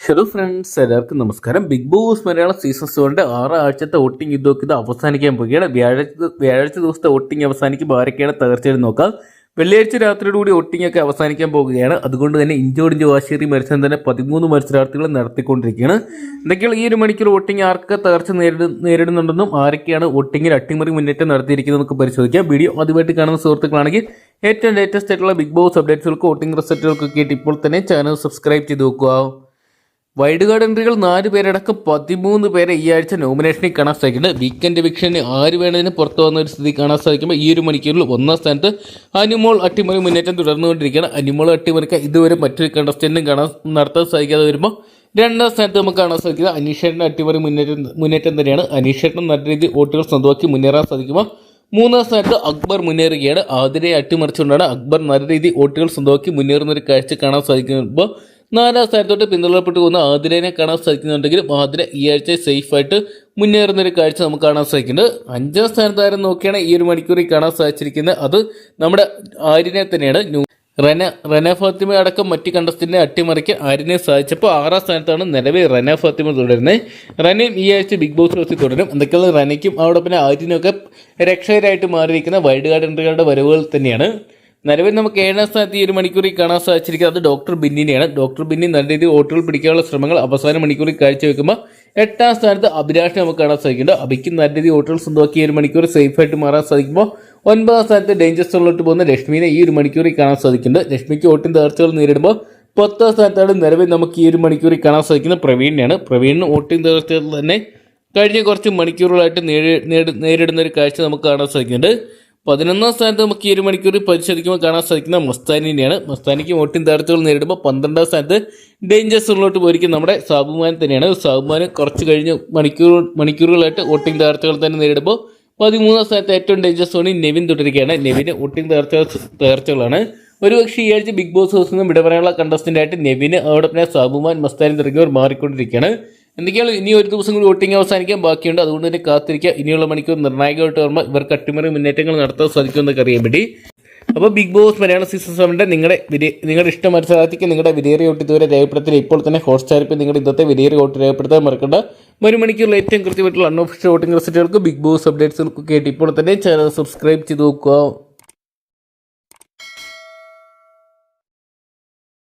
Hello friends എല്ലാവർക്കും നമസ്കാരം. Big Boss Malayalam season സെവന്റെ ആറാഴ്ചത്തെ വോട്ടിംഗ് യുദ്ധമൊക്കെ ഇത് അവസാനിക്കാൻ പോവുകയാണ്. വ്യാഴാഴ്ച വ്യാഴാഴ്ച ദിവസത്തെ വോട്ടിംഗ് അവസാനിക്കുമ്പോൾ ആരൊക്കെയാണ് തകർച്ചയെന്ന് നോക്കാം വെള്ളിയാഴ്ച രാത്രിയോടുകൂടി വോട്ടിംഗ് ഒക്കെ അവസാനിക്കാൻ പോവുകയാണ്. അതുകൊണ്ട് തന്നെ ഇഞ്ചോടിഞ്ച് വാശേരി മത്സരം തന്നെ പതിമൂന്ന് മത്സരാർത്ഥികൾ നടത്തിക്കൊണ്ടിരിക്കുകയാണ്. എന്തൊക്കെയാണ് ഈ ഒരു മണിക്കൂർ വോട്ടിംഗ് ആർക്ക് തകർച്ച നേരിട നേരിടുന്നുണ്ടെന്നും ആരൊക്കെയാണ് വോട്ടിങ്ങിൽ അട്ടിമറി മുന്നേറ്റം നടത്തിയിരിക്കുന്നതെന്നൊക്കെ പരിശോധിക്കാം. വീഡിയോ ആദ്യമായിട്ട് കാണുന്ന സുഹൃത്തുക്കളാണെങ്കിൽ ഏറ്റവും ലേറ്റസ്റ്റ് ആയിട്ടുള്ള ബിഗ് ബോസ് അപ്ഡേറ്റ്സുകൾക്ക് വോട്ടിംഗ് റിസൾട്ടുകൾക്കൊക്കെ ഇപ്പോൾ തന്നെ ചാനൽ സബ്സ്ക്രൈബ് ചെയ്ത് നോക്കുക വൈഡ് കാർഡ് എൻട്രികൾ നാല് പേരടക്കം പതിമൂന്ന് പേരെ ഈ ആഴ്ച നോമിനേഷനിൽ കാണാൻ സാധിക്കുന്നുണ്ട്. വീക്കെൻഡ് വിക്ഷന് ആര് വേണതിന് പുറത്തു വന്ന ഒരു സ്ഥിതി കാണാൻ സാധിക്കുമ്പോൾ ഈ ഒരു മണിക്കൂറിൽ ഒന്നാം സ്ഥാനത്ത് അനിമോൾ അട്ടിമറി മുന്നേറ്റം തുടർന്നുകൊണ്ടിരിക്കുകയാണ്. അനിമോൾ അട്ടിമറിക്ക് ഇതുവരെ മറ്റൊരു കണ്ടസ്റ്റന്റും കാണാൻ നടത്താൻ സാധിക്കാതെ വരുമ്പോൾ രണ്ടാം സ്ഥാനത്ത് നമുക്ക് കാണാൻ സാധിക്കുന്നത് അനീഷേട്ടന്റെ അട്ടിമറി മുന്നേറ്റം മുന്നേറ്റം തന്നെയാണ്. അനീഷേട്ടൻ നല്ല രീതിയിൽ വോട്ടുകൾ സ്വന്തമാക്കി മുന്നേറാൻ സാധിക്കുമ്പോൾ മൂന്നാം സ്ഥാനത്ത് അക്ബർ മുന്നേറുകയാണ്. ആതിരയെ അട്ടിമറിച്ചുകൊണ്ടാണ് അക്ബർ നല്ല രീതിയിൽ വോട്ടുകൾ സ്വന്തമാക്കി മുന്നേറുന്ന ഒരു കാഴ്ച കാണാൻ സാധിക്കുമ്പോൾ നാലാം സ്ഥാനത്തോട്ട് പിന്തള്ളപ്പെട്ടു പോകുന്ന ആതിരേനെ കാണാൻ സാധിക്കുന്നുണ്ടെങ്കിലും ആതിര ഈ ആഴ്ച സേഫായിട്ട് മുന്നേറുന്ന ഒരു കാഴ്ച നമുക്ക് കാണാൻ സാധിക്കുന്നുണ്ട്. അഞ്ചാം സ്ഥാനത്താരം നോക്കിയാണ് ഈ ഒരു മണിക്കൂറിൽ കാണാൻ സാധിച്ചിരിക്കുന്നത്. അത് നമ്മുടെ ആര്യനെ തന്നെയാണ്. ന്യൂ- റന റന ഫാത്തിമ അടക്കം മറ്റ് കണ്ടസ്റ്റിനെ അട്ടിമറിക്ക് ആര്യനെ സാധിച്ചപ്പോൾ ആറാം സ്ഥാനത്താണ് നിലവിൽ റന ഫാത്തിമ തുടരുന്നത്. റനയും ഈ ആഴ്ച ബിഗ് ബോസ് ഹൗസിൽ തുടരും. എന്തൊക്കെയുള്ള റനയ്ക്കും അവിടെ പിന്നെ ആര്യനൊക്കെ രക്ഷകരായിട്ട് മാറിയിരിക്കുന്ന വൈഡ് കാർഡ് എൻട്രികളുടെ വരവുകൾ തന്നെയാണ്. നിലവിൽ നമുക്ക് ഏഴാം സ്ഥാനത്ത് ഈ ഒരു മണിക്കൂറിൽ കാണാൻ സാധിച്ചിരിക്കുന്നത് ഡോക്ടർ ബിന്നിനെയാണ്. ഡോക്ടർ ബിന്നി നല്ല രീതിയിൽ വോട്ടുകൾ പിടിക്കാനുള്ള ശ്രമങ്ങൾ അവസാന മണിക്കൂറിൽ കാഴ്ചവെക്കുമ്പോൾ എട്ടാം സ്ഥാനത്ത് അഭിലാഷിനെ നമുക്ക് കാണാൻ സാധിക്കുന്നുണ്ട്. അഭിക്ക് നല്ല രീതിയിൽ വോട്ടുകൾ സ്വന്തമാക്കി ഈ ഒരു മണിക്കൂർ സേഫായിട്ട് മാറാൻ സാധിക്കുമ്പോൾ ഒൻപതാം സ്ഥാനത്ത് ഡേഞ്ചർ സോണിലോട്ട് പോകുന്ന ലക്ഷ്മിനെ ഈ ഒരു മണിക്കൂറിൽ കാണാൻ സാധിക്കുന്നുണ്ട്. ലക്ഷ്മിക്ക് വോട്ടിൻ തകർച്ചകൾ നേരിടുമ്പോൾ പത്താം സ്ഥാനത്താണ് നിലവിൽ നമുക്ക് ഈ ഒരു മണിക്കൂറിൽ കാണാൻ സാധിക്കുന്നത് പ്രവീണിനെയാണ്. പ്രവീണിന് വോട്ടിൻ തകർച്ചകൾ തന്നെ കഴിഞ്ഞ കുറച്ച് മണിക്കൂറുകളായിട്ട് നേരിടുന്ന ഒരു കാഴ്ച നമുക്ക് കാണാൻ സാധിക്കുന്നുണ്ട്. പതിനൊന്നാം സ്ഥാനത്ത് നമുക്ക് ഈ ഒരു മണിക്കൂറിൽ പരിശോധിക്കുമ്പോൾ കാണാൻ സാധിക്കുന്ന മസ്താനിനെയാണ് മസ്താനിക്ക് വോട്ടിംഗ് താരത്തുകൾ നേരിടുമ്പോൾ പന്ത്രണ്ടാം സ്ഥാനത്ത് ഡേഞ്ചർ സോണിലോട്ട് പോയിരിക്കും നമ്മുടെ സാബുമാൻ തന്നെയാണ്. സാബുമാൻ കുറച്ച് കഴിഞ്ഞ് മണിക്കൂർ മണിക്കൂറുകളായിട്ട് വോട്ടിംഗ് താരത്തുകൾ തന്നെ നേരിടുമ്പോൾ പതിമൂന്നാം സ്ഥാനത്ത് ഏറ്റവും ഡേഞ്ചർ സോണി നെവിൻ തുടരുകയാണ്. നെവിന് വോട്ടിംഗ് തകർച്ച തകർച്ചകളാണ്. ഒരുപക്ഷെ ഈ ആഴ്ച ബിഗ് ബോസ് ഹൗസിൽ നിന്നും വിട പറയാനുള്ള കണ്ടസ്റ്റന്റ് ആയിട്ട് നെവിന് അവിടെ പിന്നെ സാബുമാൻ മസ്താനി തുടങ്ങിയവർ മാറിക്കൊണ്ടിരിക്കുകയാണ്. എന്തൊക്കെയാണ്? ഇനി ഒരു ദിവസം കൂടി വോട്ടിംഗ് അവസാനിക്കാൻ ബാക്കിയുണ്ട്. അതുകൊണ്ട് തന്നെ കാത്തിരിക്കുക. ഇനിയുള്ള മണിക്കൂർ നിർണായകമായിട്ട് ഓർമ്മ ഇവർക്ക് അട്ടിമറി മുന്നേറ്റങ്ങൾ നടത്താൻ സാധിക്കുമെന്നൊക്കെ അറിയാൻ വേണ്ടി. അപ്പോൾ ബിഗ് ബോസ് മലയാള സീസൺ സെവന്റെ നിങ്ങളുടെ വിലേ- നിങ്ങളുടെ ഇഷ്ടം മനസ്സിലാക്കി നിങ്ങളുടെ വിലയേറിയ വോട്ട് ഇതുവരെ രേഖപ്പെടുത്തി ഇപ്പോൾ തന്നെ ഹോട്ട്സ്റ്റാറിപ്പ് നിങ്ങളുടെ ഇന്നത്തെ വിലയേറിയ വോട്ട് രേഖപ്പെടുത്താൻ മറക്കണ്ട. ഒരു മണിക്കൂറിൽ ഏറ്റവും കൃത്യമായിട്ടുള്ള അൺഒഫീഷ്യൽ വോട്ടിംഗ് റിസൾട്ടുകൾക്ക് ബിഗ് ബോസ് അപ്ഡേറ്റ്സുകൾക്കൊക്കെ ആയിട്ട് ഇപ്പോൾ തന്നെ ചാനൽ സബ്സ്ക്രൈബ് ചെയ്ത് നോക്കുക.